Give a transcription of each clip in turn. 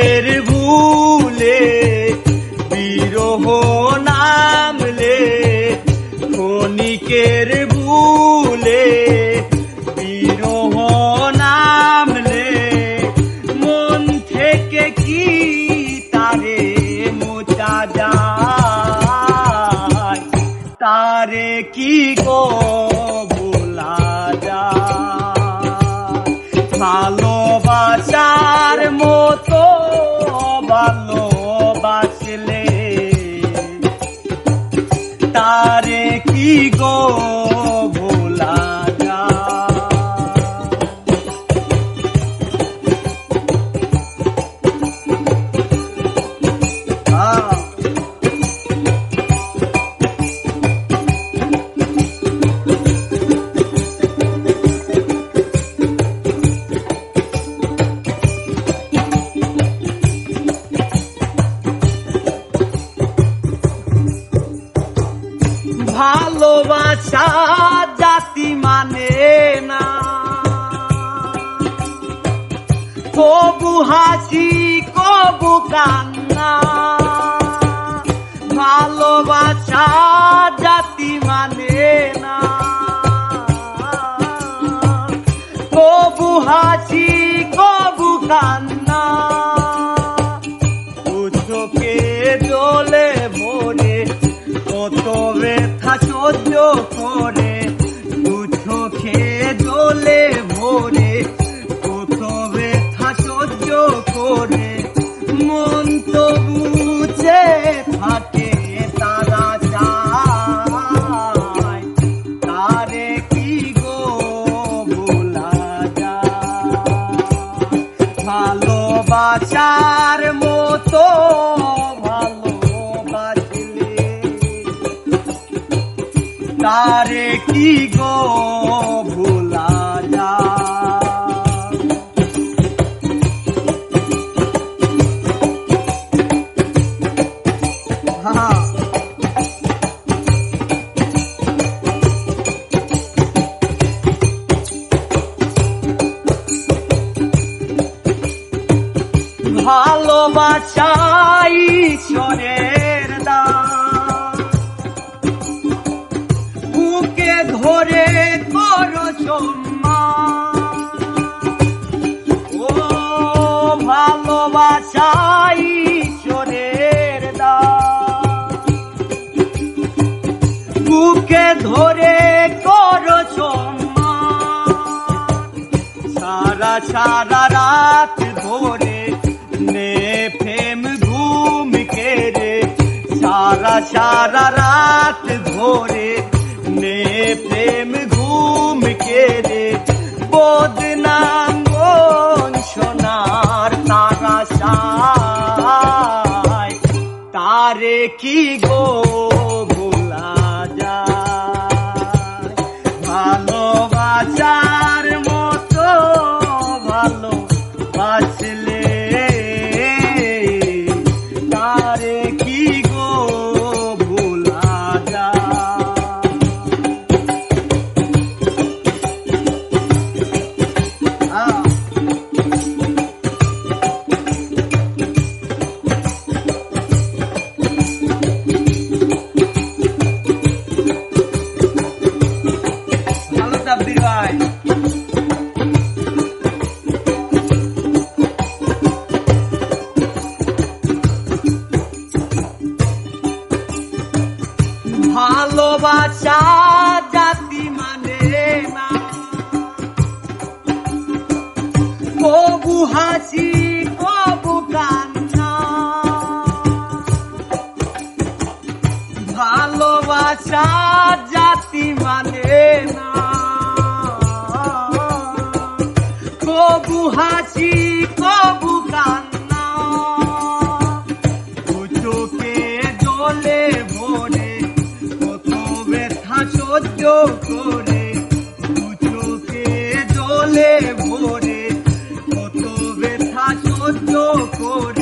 ক্ষণিকের ভুলে, বিরহ নামলে ক্ষণিকের ভুলে, বিরহ নামলে মন থেকে কি তারে মোচা যায়? তারে কি গো ভোলা যায়? ভালোবাসার মতো গো। ভালোবাসা জাতি মানে না। কবু হাসি কবু কান্না। ভালোবাসা জাতি মানে না। কবু হাসি তারে কি গো ভোলা হ্যাঁ ভালোবাসাই ঈশ্বরের ধরে করো সম্মান ও ভালোবাসাই ঈশ্বরের বুকে ধরে করো সম্মান সারা সারা রাত ধরে নে ফেম ঘুম কেড়ে, সারা সারা রাত ধরে কি গো ভোলা যায় জাতি মানে হাসি কবু কান্না। ভালোবাসা জাতি মানে হাসি সহ্য করে চোখে জলে ভরে কত ব্যথা সহ্য করে।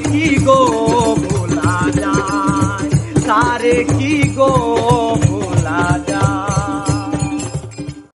কি গো ভোলা যায়? তারে কি গো